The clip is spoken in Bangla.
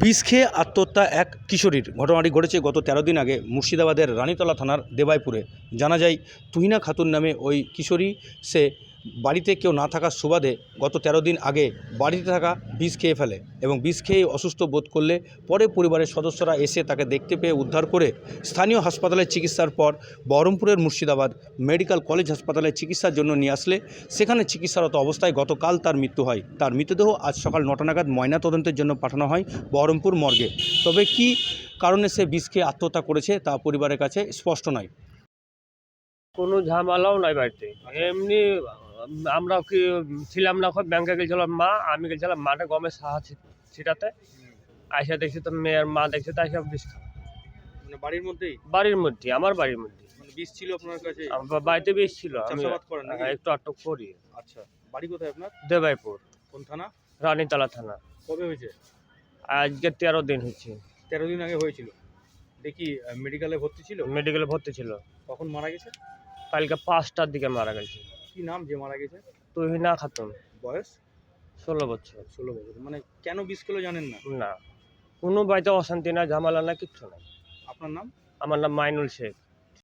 বিষ খেয়ে আত্মহত্যা এক কিশোরীর। ঘটনাটি ঘটেছে গত তেরো দিন আগে মুর্শিদাবাদের রানীতলা থানার দেবাইপুরে। জানা যায়, তুহিনা খাতুন নামে ওই কিশোরী, সে বাড়িতে কেউ না থাকার সুবাদে গত তেরো দিন আগে বাড়িতে থাকা বিষ খেয়ে ফেলে এবং বিষ খেয়ে অসুস্থ বোধ করলে পরে পরিবারের সদস্যরা এসে তাকে দেখতে পেয়ে উদ্ধার করে স্থানীয় হাসপাতালে চিকিৎসার পর বহরমপুরের মুর্শিদাবাদ মেডিকেল কলেজ হাসপাতালে চিকিৎসার জন্য নিয়ে আসলে। সেখানে চিকিৎসারত অবস্থায় গতকাল তার মৃত্যু হয়। তার মৃতদেহ আজ সকাল নটা নাগাদ ময়নাতদন্তের জন্য পাঠানো হয় বহরমপুর মর্গে। তবে কি কারণে সে বিষ খেয়ে আত্মহত্যা করেছে তা পরিবারের কাছে স্পষ্ট নয়। কোনো ঝামেলাও নাই বাড়িতে। এমনি আমরা কি ছিলাম না খুব ব্যাংকে গেছিলাম মা আমি গেছিলাম মাঠে গমের সাহা ছিটাতে। আইসা দেখছি তো মেয়ের মা দেখছে তাই সব বিষ খাওয়া মানে বাড়ির মধ্যেই? বাড়ির মধ্যে আমার বাড়ির মধ্যে মানে বিষ ছিল আপনার কাছে? আমার বাড়িতে বেশ ছিল আমি চাষাবাদ করেন নাকি? হ্যাঁ, একটু আটক করি। আচ্ছা বাড়ি কোথায় আপনার? দেবাইপুর। কোন থানা? রানীতলা থানা। কবে হয়েছে? আজকে তেরো দিন হচ্ছে তেরো দিন আগে হয়েছিল। দেখি মেডিকেলে ভর্তি ছিল? মেডিকেলে ভর্তি ছিল। কখন মারা গেছে? কালকে পাঁচটার দিকে মারা গেছে। কি নাম যে মারা গেছে? তুহিনা খাতুন। বয়স? ষোলো বছর। ষোলো বছর। মানে কেন বিষ কিলো জানেন না? না। কোনো বাড়িতে অশান্তি না ঝামেলা না কিচ্ছু নাই। আপনার নাম? আমার নাম মাইনুল শেখ।